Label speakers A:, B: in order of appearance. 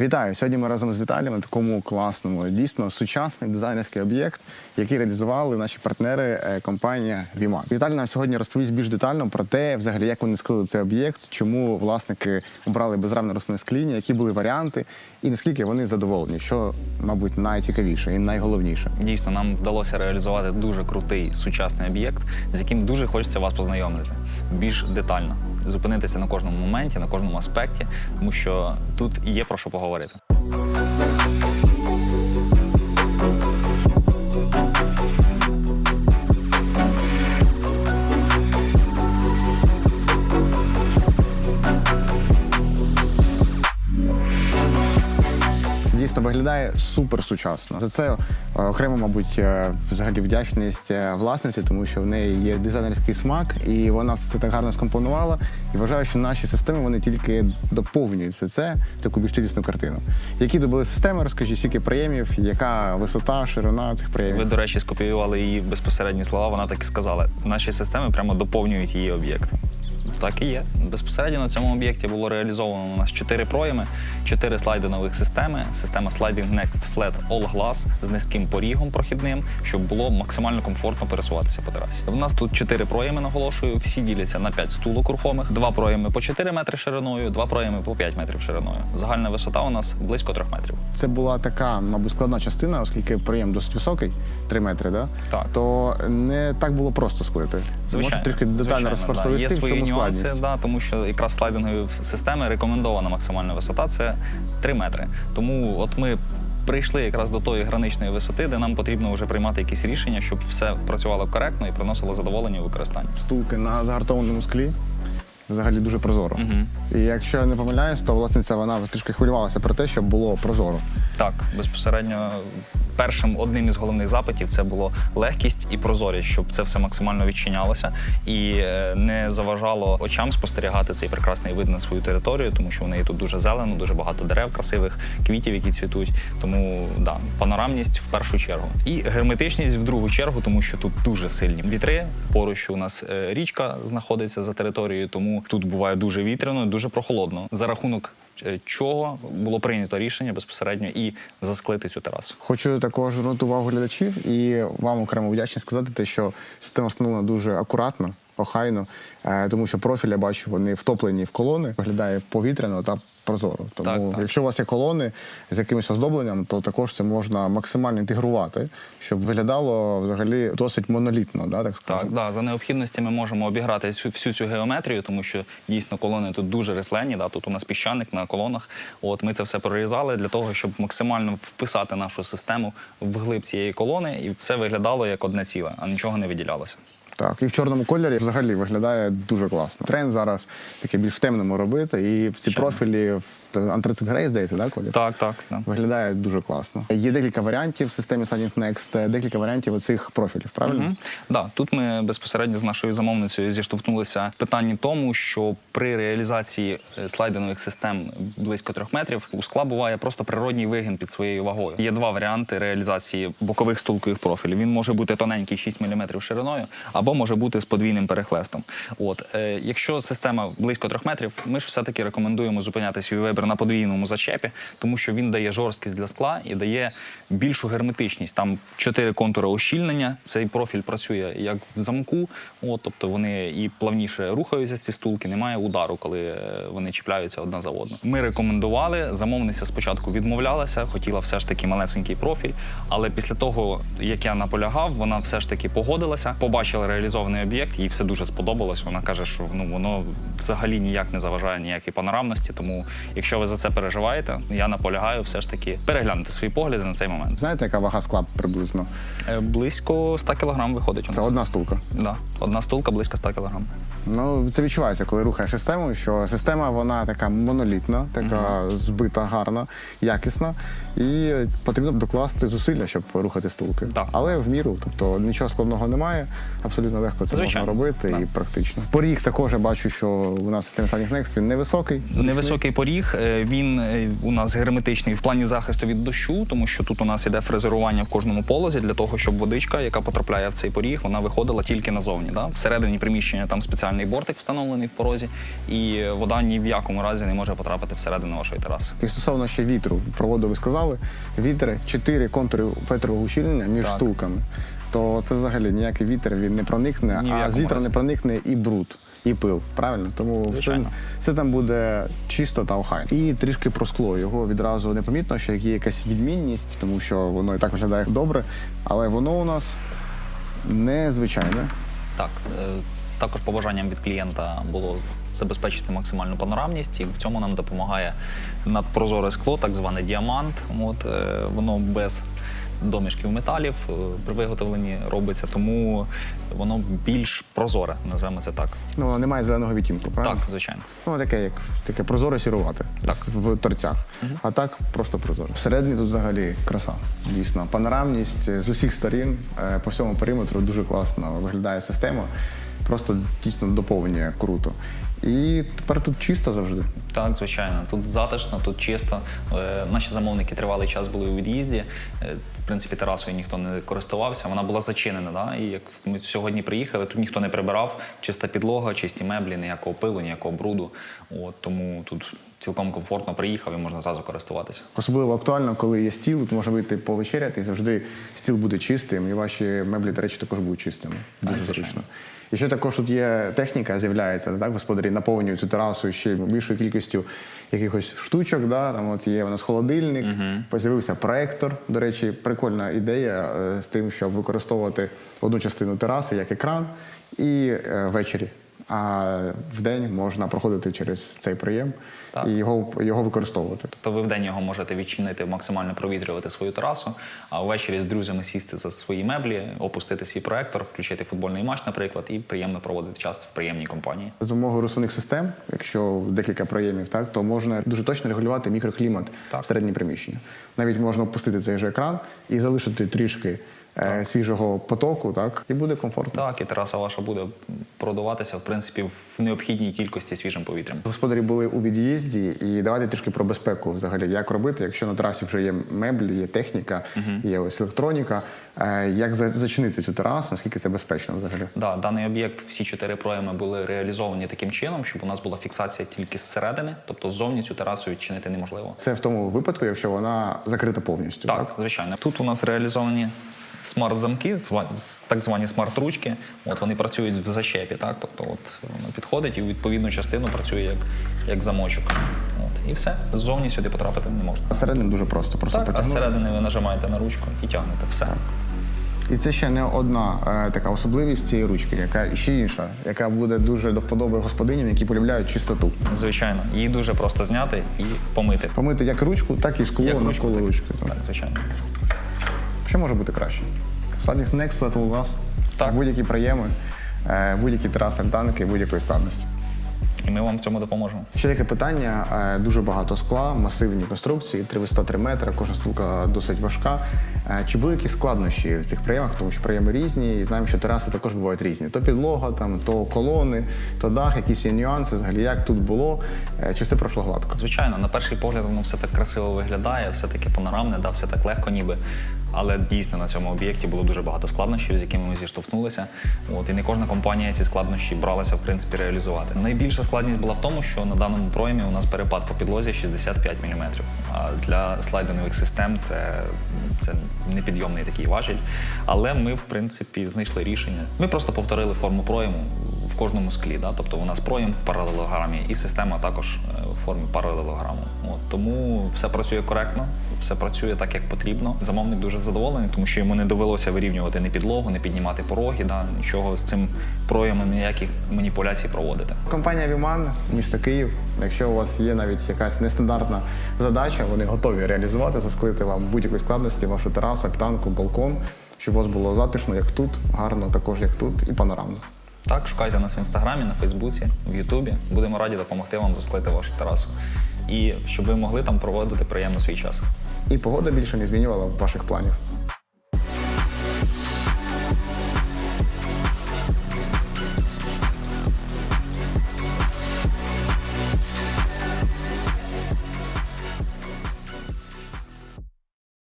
A: Вітаю! Сьогодні ми разом з Віталієм на такому класному, дійсно сучасний дизайнерський об'єкт, який реалізували наші партнери е, компанія Віма. Віталій нам сьогодні розповість більш детально про те, взагалі, як вони склали цей об'єкт, чому власники обрали безрамне рослинне скління, які були варіанти, і наскільки вони задоволені, що, мабуть, найцікавіше і найголовніше.
B: Дійсно, нам вдалося реалізувати дуже крутий сучасний об'єкт, з яким дуже хочеться вас познайомити більш детально, зупинитися на кожному моменті, на кожному аспекті, тому що тут є про що поговорити.
A: Виглядає супер сучасно. За це е, окремо, мабуть, е, взагалі вдячність е, власниці, тому що в неї є дизайнерський смак, і вона все так гарно скомпонувала. І вважаю, що наші системи вони тільки доповнюють все це таку більш цілісну картину. Які добули системи, розкажіть, скільки приємів, яка висота, ширина цих
B: Ви, до речі, скопіювали її безпосередні слова. Вона так і сказала. Наші системи прямо доповнюють її об'єкт. Так і є. Безпосередньо на цьому об'єкті було реалізовано у нас чотири пройми, чотири слайди нових системи. Система Sliding Next Flat All Glass з низьким порігом прохідним, щоб було максимально комфортно пересуватися по терасі. У нас тут чотири проєми, наголошую. Всі діляться на п'ять стулок рухомих. Два проєми по 4 метри шириною, два проєми по 5 метрів шириною. Загальна висота у нас близько 3 метрів.
A: Це була така, мабуть, складна частина, оскільки приєм досить високий, 3 метри, да?
B: Так.
A: то не так було просто склити. Можете трішки детально
B: звичайно,
A: розповісти, в чому
B: нюанси,
A: складність.
B: да, тому що якраз слайдингові системи рекомендована максимальна висота це 3 метри. Тому от ми прийшли якраз до тої граничної висоти, де нам потрібно вже приймати якісь рішення, щоб все працювало коректно і приносило задоволення у використанні.
A: Стулки на загартованому склі. Взагалі дуже прозоро.
B: Мгм.
A: І якщо я не помиляюсь, то власниця вона трішки хвилювалася про те, щоб було прозоро.
B: Так, безпосередньо першим одним із головних запитів це було легкість і прозорість, щоб це все максимально відчинялося і е, не заважало очам спостерігати цей прекрасний вид на свою територію, тому що в неї тут дуже зелено, дуже багато дерев, красивих квітів, які цвітуть. Тому да, панорамність в першу чергу. І герметичність в другу чергу, тому що тут дуже сильні вітри. Поруч у нас е, річка знаходиться за територією, тому тут буває дуже вітряно, дуже прохолодно. За рахунок чого було прийнято рішення безпосередньо і засклити цю терасу.
A: Хочу також звернути увагу глядачів і вам окремо вдячність сказати, те, що система встановлена дуже акуратно, охайно, е, тому що профіль, я бачу, вони втоплені в колони, виглядає повітряно та прозоро. Тому,
B: Так, так.
A: якщо у вас є колони з якимось оздобленням, то також це можна максимально інтегрувати, щоб виглядало взагалі досить монолітно, да, так скажемо.
B: Так, да, за необхідності ми можемо обіграти всю, всю цю геометрію, тому що дійсно колони тут дуже рифлені. Да, тут у нас піщаник на колонах. От ми це все прорізали для того, щоб максимально вписати нашу систему в глиб цієї колони, і все виглядало як одне ціле, а нічого не виділялося.
A: Так, і в чорному кольорі взагалі виглядає дуже класно. Тренд зараз таке більш в темному робити, і ці
B: Звичайно.
A: профілі антрацит грей, здається, да, колір?
B: Так, так. Да.
A: Виглядає дуже класно. Є декілька варіантів в системі Silent Next, декілька варіантів оцих профілів, правильно?
B: Мгм. Да, тут ми безпосередньо з нашою замовницею зіштовхнулися в питанні тому, що при реалізації е, слайдинових систем близько трьох метрів у скла буває просто природній вигін під своєю вагою. Є два варіанти реалізації бокових стулкових профілів. Він може бути тоненький 6 мм шириною, або може бути з подвійним перехлестом. От е, якщо система близько трьох метрів, ми ж все-таки рекомендуємо зупиняти свій вибір на подвійному зачепі, тому що він дає жорсткість для скла і дає більшу герметичність. Там чотири контури ощільнення. Цей профіль працює як в замку, от, тобто вони і плавніше рухаються ці стулки, немає удару, коли е, вони чіпляються одна за одну. Ми рекомендували. Замовниця спочатку відмовлялася, хотіла все ж таки малесенький профіль. Але після того, як я наполягав, вона все ж таки погодилася, побачила реалізований об'єкт, їй все дуже сподобалось. Вона каже, що ну воно взагалі ніяк не заважає ніякій панорамності. Тому, якщо ви за це переживаєте, я наполягаю все ж таки переглянути свої погляди на цей момент.
A: Знаєте, яка вага скла приблизно?
B: Е, Близько 100 кг виходить. У нас.
A: Це одна стулка.
B: Да, одна стулка близько 100 кг.
A: Ну, це відчувається, коли рухаєш систему, що система вона така монолітна, така збита, гарна, якісна, і потрібно докласти зусилля, щоб рухати стулки.
B: Так.
A: Але в міру, тобто нічого складного немає, абсолютно легко це
B: Звичайно.
A: можна робити і практично. Поріг також я бачу, що у нас в системі Silent Next він невисокий.
B: Невисокий поріг. Е, він е, у нас герметичний в плані захисту від дощу, тому що тут у нас іде фрезерування в кожному полозі для того, щоб водичка, яка потрапляє в цей поріг, вона виходила тільки назовні. Да? Всередині приміщення там спеціальний бортик встановлений в порозі, і вода ні в якому разі не може потрапити всередину вашої тераси.
A: І стосовно ще вітру, про воду ви сказали. Вітер, чотири контури Петрового ущільнення між
B: Так.
A: стулками. То це взагалі ніякий вітер він не проникне,
B: Ні
A: а з
B: якому разі.
A: не проникне і бруд, і пил. Правильно? Тому все, все там буде чисто та охайно. І трішки про скло. Його відразу не помітно, що є якась відмінність, тому що воно і так виглядає добре, але воно у нас незвичайне.
B: Так, е, також побажанням від клієнта було забезпечити максимальну панорамність, і в цьому нам допомагає надпрозоре скло, так зване діамант. От, е, воно без домішків металів е, при виготовленні робиться, тому воно більш прозоре, назвемо це так.
A: Ну, воно немає зеленого відтінку, правильно?
B: Так, звичайно.
A: Ну, таке, як таке прозоре сірувате
B: Так.
A: в торцях. А так просто прозоре. Всередині тут взагалі краса. Дійсно, панорамність е, з усіх сторін е, по всьому периметру дуже класно виглядає система. Просто дійсно доповнює круто. І тепер тут чисто завжди.
B: Так, звичайно, тут затишно, тут чисто. Е, Наші замовники тривалий час були у від'їзді. Е, В принципі, терасою ніхто не користувався. Вона була зачинена. Да? І як ми сьогодні приїхали, тут ніхто не прибирав. Чиста підлога, чисті меблі, ніякого пилу, ніякого бруду. От тому тут цілком комфортно приїхав і можна зразу користуватися.
A: Особливо актуально, коли є стіл, тут можна вийти повечеряти, і завжди стіл буде чистим, і ваші меблі, до речі, також будуть чистими. Дуже
B: звичайно.
A: зручно. І ще також тут є техніка, з'являється, так, господарі наповнюють цю терасу ще більшою кількістю якихось штучок. Да? Там от є у нас холодильник, з'явився проектор. До речі, прикольна ідея е, з тим, щоб використовувати одну частину тераси як екран і е, ввечері. А в день можна проходити через цей прийом
B: Так.
A: і його, його використовувати.
B: То ви вдень його можете відчинити, максимально провітрювати свою терасу, а ввечері з друзями сісти за свої меблі, опустити свій проектор, включити футбольний матч, наприклад, і приємно проводити час в приємній компанії.
A: З допомогою розсувних систем, якщо декілька проємів, так то можна дуже точно регулювати мікроклімат
B: Так.
A: всередині приміщення. Навіть можна опустити цей же екран і залишити трішки е, свіжого потоку, так і буде комфортно.
B: Так, і тераса ваша буде продуватися, в принципі, в необхідній кількості свіжим повітрям.
A: Господарі були у від'їзді, і давайте трішки про безпеку взагалі, як робити, якщо на терасі вже є меблі, є техніка, є ось електроніка. Е, як зачинити цю терасу, наскільки це безпечно взагалі?
B: Да, даний об'єкт, всі чотири пройми були реалізовані таким чином, щоб у нас була фіксація тільки зсередини, тобто ззовні цю терасу відчинити неможливо.
A: Це в тому випадку, якщо вона закрита повністю.
B: Так, звичайно. Тут у нас реалізовані смарт-замки, так звані смарт-ручки. От вони працюють в защепі, так? Тобто от воно підходить і відповідну частину працює як, як замочок. От. І все. Ззовні сюди потрапити не можна.
A: А Всередині дуже просто. Просто
B: Так, а зсередини ви нажимаєте на ручку і тягнете все.
A: І це ще не одна е, така особливість цієї ручки, яка ще інша, яка буде дуже до вподоби господиням, які полюбляють чистоту.
B: Звичайно, її дуже просто зняти і помити.
A: Помити як ручку, так і скло
B: Як ручку,
A: навколо
B: так.
A: ручки.
B: Так, звичайно.
A: Що може бути краще? Садник не експлуатував у
B: Так.
A: будь-які приєми, е, будь-які траси, альтанки, будь-якої складності.
B: І ми вам в цьому допоможемо.
A: Ще таке питання: е, дуже багато скла, масивні конструкції, 303 метри, кожна стулка досить важка. Е, Чи були якісь складнощі в цих прийомах, тому що прийоми різні, і знаємо, що тераси також бувають різні. То підлога, там, то колони, то дах, якісь є нюанси. Взагалі, як тут було, Е, чи все пройшло гладко?
B: Звичайно, на перший погляд воно все так красиво виглядає, все таке панорамне, да, все так легко ніби. Але дійсно на цьому об'єкті було дуже багато складнощів, з якими ми зіштовхнулися. От, і не кожна компанія ці складнощі бралася в принципі реалізувати. Найбільша складність була в тому, що на даному проймі у нас перепад по підлозі 65 мм. А для слайдингових систем це, це непідйомний такий важіль. Але ми, в принципі, знайшли рішення. Ми просто повторили форму пройму в кожному склі. Да? Тобто у нас проєм в паралелограмі, і система також е, в формі паралелограму. От, тому все працює коректно, все працює так, як потрібно. Замовник дуже задоволений, тому що йому не довелося вирівнювати ні підлогу, не піднімати пороги, да? нічого з цим проємом, ніяких маніпуляцій проводити.
A: Компанія Віман, місто Київ. Якщо у вас є навіть якась нестандартна задача, вони готові реалізувати, засклити вам будь-якої складності, вашу терасу, альтанку, балкон, щоб у вас було затишно, як тут, гарно також як тут, і панорамно.
B: Так, шукайте нас в інстаграмі, на Фейсбуці, в Ютубі. Будемо раді допомогти вам засклити вашу терасу. І щоб ви могли там проводити приємно свій час.
A: І погода більше не змінювала ваших планів.